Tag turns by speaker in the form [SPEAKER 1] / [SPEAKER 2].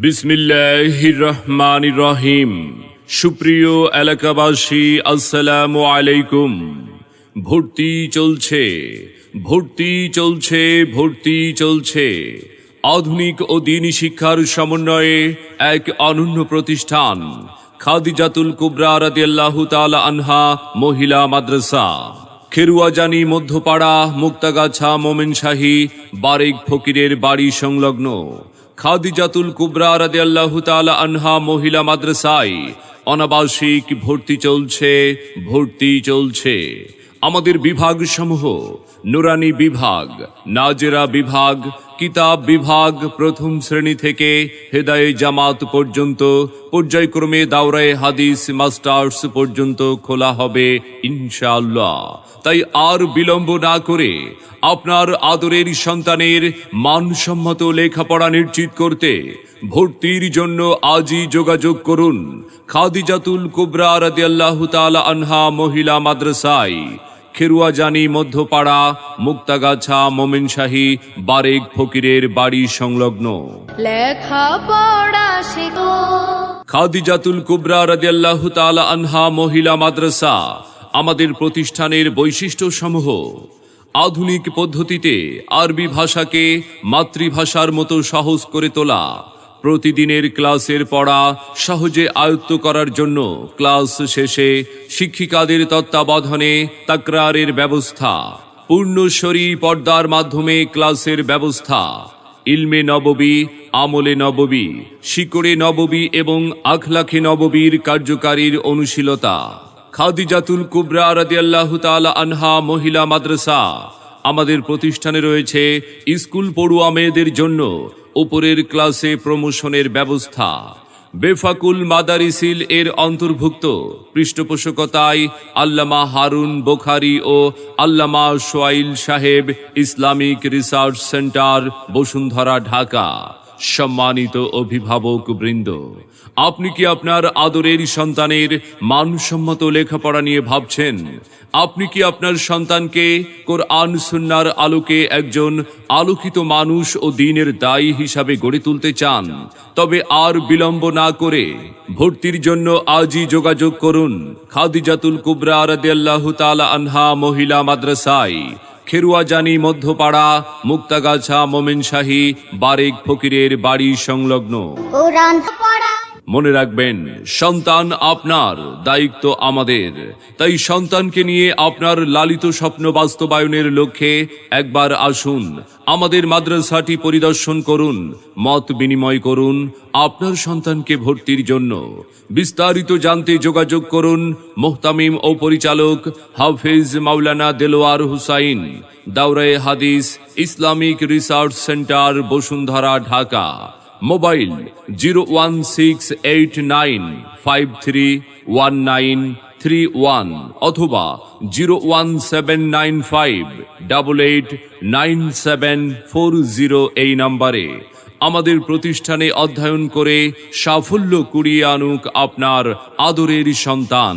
[SPEAKER 1] বিসমিল্লাহির রহমান রহিম সুপ্রিয় এলাকাবাসী, আসসালামু আলাইকুম। ভর্তি চলছে ভর্তি চলছে ভর্তি চলছে। আধুনিক ও দিনী শিক্ষার সমন্বয়ে এক অনন্য প্রতিষ্ঠান, খাদিজাতুল কুবরা রাদিয়াল্লাহু তাআলা আনহা মহিলা মাদ্রাসা। খেরুয়াজানি মধ্যপাড়া, মুক্তাগাছা মোমেনশাহী, বারেক ফকিরের বাড়ি সংলগ্ন। খাদিজাতুল কুবরা রাদিয়াল্লাহু তাআলা আনহা মহিলা মাদ্রাসায় অনাবাসিক ভর্তি চলছে ভর্তি চলছে। আমাদের বিভাগ সমূহ নুরানি বিভাগ, নাজেরা বিভাগ কিতাব বিভাগ প্রথম শ্রেণি থেকে হেদায়ে জামাত পর্যন্ত, পর্যায়ক্রমে দাওরায়ে হাদিস মাস্টার্স পর্যন্ত খোলা হবে, ইনশাআল্লাহ। তাই আর বিলম্ব না করে আপনার আদরের সন্তানের মানসম্মত লেখাপড়া নিশ্চিত করতে ভর্তির জন্য আজই যোগাযোগ করুন। খাদিজাতুল কুবরা রাদিয়াল্লাহু তাআলা আনহা মহিলা মাদ্রাসায় খেরুয়াজানি মধ্যপাড়া মুক্তাগাছা মোমেনশাহী বারেক ফকিরের বাড়ি সংলগ্ন।
[SPEAKER 2] লেখা পড়া
[SPEAKER 1] খাদিজাতুল কুবরা রাদিয়াল্লাহু তাআলা আনহা মহিলা মাদ্রাসা আমাদের প্রতিষ্ঠানের বৈশিষ্ট্য সমূহ আধুনিক পদ্ধতিতে আরবি ভাষাকে মাতৃভাষার মতো সহজ করে তোলা। প্রতিদিনের ক্লাসের পড়া সহজে আয়ত্ত করার জন্য ক্লাস শেষে শিক্ষিকাদের তত্ত্বাবধানে তাকরারের ব্যবস্থা পূর্ণস্বরী পর্দার মাধ্যমে ক্লাসের ব্যবস্থা, ইলমে নববী, আমলে নববী, শিকড়ে নববী এবং আখলাখে নববীর কার্যকারীর অনুশীলতা। খাদিজাতুল কুবরা রাদিয়াল্লাহু তাআলা আনহা মহিলা মাদ্রাসা, আমাদের প্রতিষ্ঠানে রয়েছে স্কুল পড়ুয়া মেয়েদের জন্য উপরের ক্লাসে প্রমোশনের ব্যবস্থা। বেফাকুল মাদারিসিল এর অন্তর্ভুক্ত। পৃষ্ঠপোষকতায় আল্লামা হারুন বোখারি ও আল্লামা সোয়াইল সাহেব Islamic research centre Bashundhara, Dhaka. সম্মানিত অভিভাবক বৃন্দ, আপনি কি আপনার আদরের সন্তানের মানসম্মত লেখাপড়া নিয়ে ভাবছেন? আপনি কি আপনার সন্তানকে কোরআন সুন্নার আলোকে একজন আলোকিত মানুষ ও দিনের দায়ী হিসাবে গড়ে তুলতে চান? তবে আর বিলম্ব না করে ভর্তির জন্য আজই যোগাযোগ করুন। খাদিজাতুল কুবরা রাদিয়াল্লাহু তাআলা আনহা মহিলা মাদ্রাসায় খেরুয়াজানি মধ্যপাড়া মুক্তাগাছা মোমেনশাহী বারেক ফকিরের বাড়ি সংলগ্ন। মনে রাখবেন, সন্তান আপনার, দায়িত্ব আমাদের। তাই সন্তানকে নিয়ে আপনার লালিত স্বপ্ন বাস্তবায়নের লক্ষ্যে একবার আসুন, আমাদের মাদ্রাসাটি পরিদর্শন করুন, মত বিনিময় করুন, আপনার সন্তানকে ভর্তির জন্য। বিস্তারিত জানতে যোগাযোগ করুন, মোহতামিম ও পরিচালক হাফিজ মাওলানা দেলোয়ার হুসাইন দাউরায়ে হাদিস, Islamic research centre, Bashundhara, Dhaka. Mobile zero one six eight nine five three one nine three one অথবা zero one seven nine five double eight nine seven four zero এই নম্বরে আমাদের প্রতিষ্ঠানে অধ্যয়ন করে সাফল্য কুড়িয়ে আনুক আপনার আদরের সন্তান।